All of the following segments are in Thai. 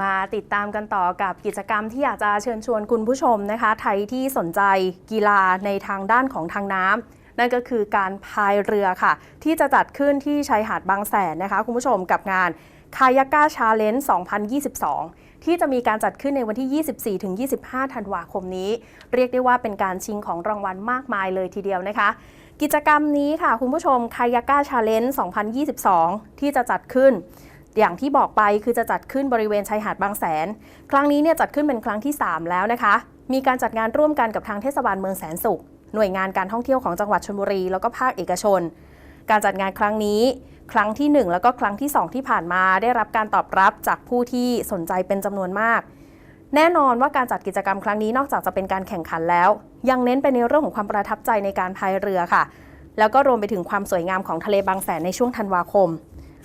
มาติดตามกันต่อกับกิจกรรมที่อยากจะเชิญชวนคุณผู้ชมนะคะ ไทยที่สนใจกีฬาในทางด้านของทางน้ำนั่นก็คือการพายเรือค่ะ ที่จะจัดขึ้นที่ชายหาดบางแสนนะคะ คุณผู้ชมกับงานคายาก้าชาเลนจ์2022 ที่จะมีการจัดขึ้นในวันที่ 24-25 ธันวาคมนี้ เรียกได้ว่าเป็นการชิงของรางวัลมากมายเลยทีเดียวนะคะ กิจกรรมนี้ค่ะคุณผู้ชมคายาก้าชาเลนจ์2022 ที่จะจัดขึ้น อย่างที่บอกไปคือจะจัดขึ้นบริเวณชายหาดบางแสน ครั้งนี้เนี่ยจัดขึ้นเป็นครั้งที่ 3 แล้วนะคะ มีการจัดงานร่วมกันกับทางเทศบาลเมืองแสนสุข หน่วยงานการท่องเที่ยวของจังหวัดชลบุรี แล้วก็ภาคเอกชน การจัดงานครั้งนี้ ครั้งที่ 1 แล้วก็ครั้งที่ 2 ที่ผ่านมาได้รับการตอบรับจากผู้ที่สนใจเป็นจำนวนมาก แน่นอนว่าการจัดกิจกรรมครั้งนี้นอกจากจะเป็นการแข่งขันแล้ว ยังเน้นไปในเรื่องของความประทับใจในการพายเรือค่ะ แล้วก็รวมไปถึงความสวยงามของทะเลบางแสนในช่วงธันวาคม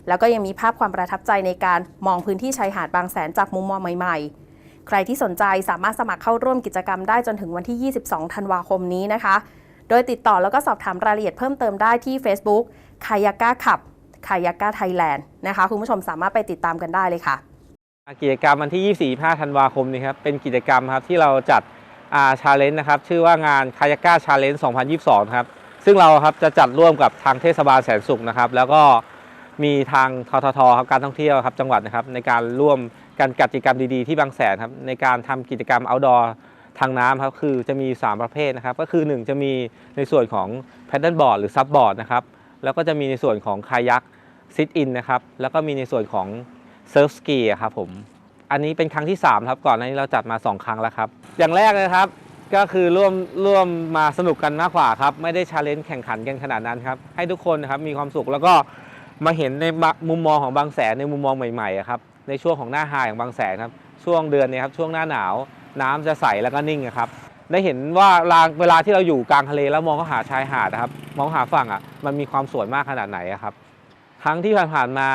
แล้วก็ยังมีภาพความประทับใจในการมองพื้นที่ชายหาดบางแสนจากมุมมองใหม่ๆ ใครที่สนใจสามารถสมัครเข้าร่วมกิจกรรมได้จนถึงวันที่ 22 ธันวาคมนี้นะคะ โดยติดต่อแล้วก็สอบถามรายละเอียดเพิ่มเติมได้ที่ Facebook คายาก้าขับคายาก้าไทยแลนด์นะคะ คุณผู้ชมสามารถไปติดตามกันได้เลยค่ะ กิจกรรมวันที่ 24ธันวาคมนี้ครับเป็นกิจกรรมครับที่เราจัดอาชาเลนจ์นะครับชื่อว่างานคายาก้าชาเลนจ์2022 ครับ ซึ่งเราครับจะจัดร่วมกับทางเทศบาลแสนสุขนะครับ แล้วก็ มีทางทททครับการท่องเที่ยวครับจังหวัดนะครับในการร่วมการจัดกิจกรรมดีๆที่บางแสนครับในการทำกิจกรรม outdoor ทางน้ำครับคือจะมี 3 ประเภทนะครับ ก็คือ 1 จะมีในส่วนของ paddle board หรือ sub board นะครับแล้วก็จะมีในส่วนของคายัก sit in นะครับแล้วก็มีในส่วนของ surf ski อะครับผมอันนี้เป็นครั้งที่3ครับก่อนหน้านี้เราจัดมา 2 ครั้งแล้วครับอย่างแรกเลยครับก็คือร่วมร่วมมาสนุกกันมากกว่าครับไม่ได้ชาเลนจ์แข่งขันกันขนาดนั้นครับให้ทุกคนนะครับมีความสุขแล้วก็ มาเห็นในมุมมองของบางแสนในมุมมองใหม่ๆครับในช่วงของหน้าไฮของบางแสนครับช่วงเดือนนี้ครับช่วงหน้าหนาว น้ำจะใสแล้วก็นิ่งครับได้เห็นว่าลางเวลาที่เราอยู่กลางทะเลแล้วมองเข้าหาชายหาดนะครับมองหาฝั่งอะมันมีความสวยมากขนาดไหนครับครั้งที่ผ่านๆมา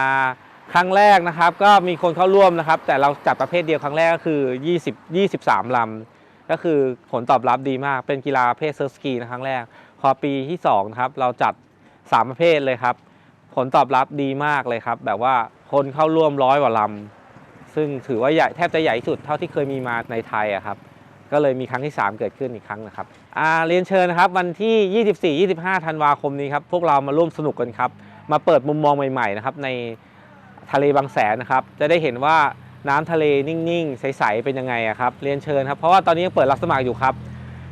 ครั้งแรกนะครับก็มีคนเข้าร่วมนะครับ แต่เราจัดประเภทเดียวครั้งแรกก็คือ 20 23ลำก็คือผลตอบรับดีมากเป็นกีฬาประเภทเซิร์ฟสกีนะครั้งแรก พอปีที่2ครับเราจัด 3 ประเภทเลยครับ ผลตอบรับดีมากเลยครับ แบบว่าคนเข้าร่วมร้อยกว่าลำซึ่งถือว่าใหญ่แทบจะใหญ่สุดเท่าที่เคยมีมาในไทยอะครับ ก็เลยมีครั้งที่ 3 เกิดขึ้นอีกครั้งนะครับเรียนเชิญนะครับวันที่ 24-25 ธันวาคมนี้ครับพวกเรามาร่วมสนุกกันครับ มาเปิดมุมมองใหม่ๆนะครับในทะเลบางแสนนะครับจะได้เห็นว่าน้ำทะเลนิ่งๆ ใสๆ เป็นยังไงอะครับเรียนเชิญครับ เพราะว่าตอนนี้ยังเปิดรับสมัครอยู่ครับ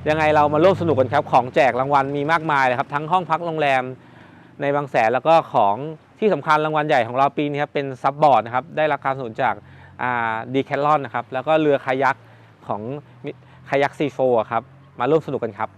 ยังไงเรามาร่วมสนุกกันครับ ของแจกรางวัลมีมากมายเลยครับ ทั้งห้องพักโรงแรม ในบางแสนแล้วก็ของที่สำคัญรางวัลใหญ่ของเราปีนี้ครับเป็นซับบอร์ดนะครับได้รับการสนุนจากดีแคลอนนะครับแล้วก็เรือคายักของคายักซีโฟครับมาร่วมสนุกกันครับ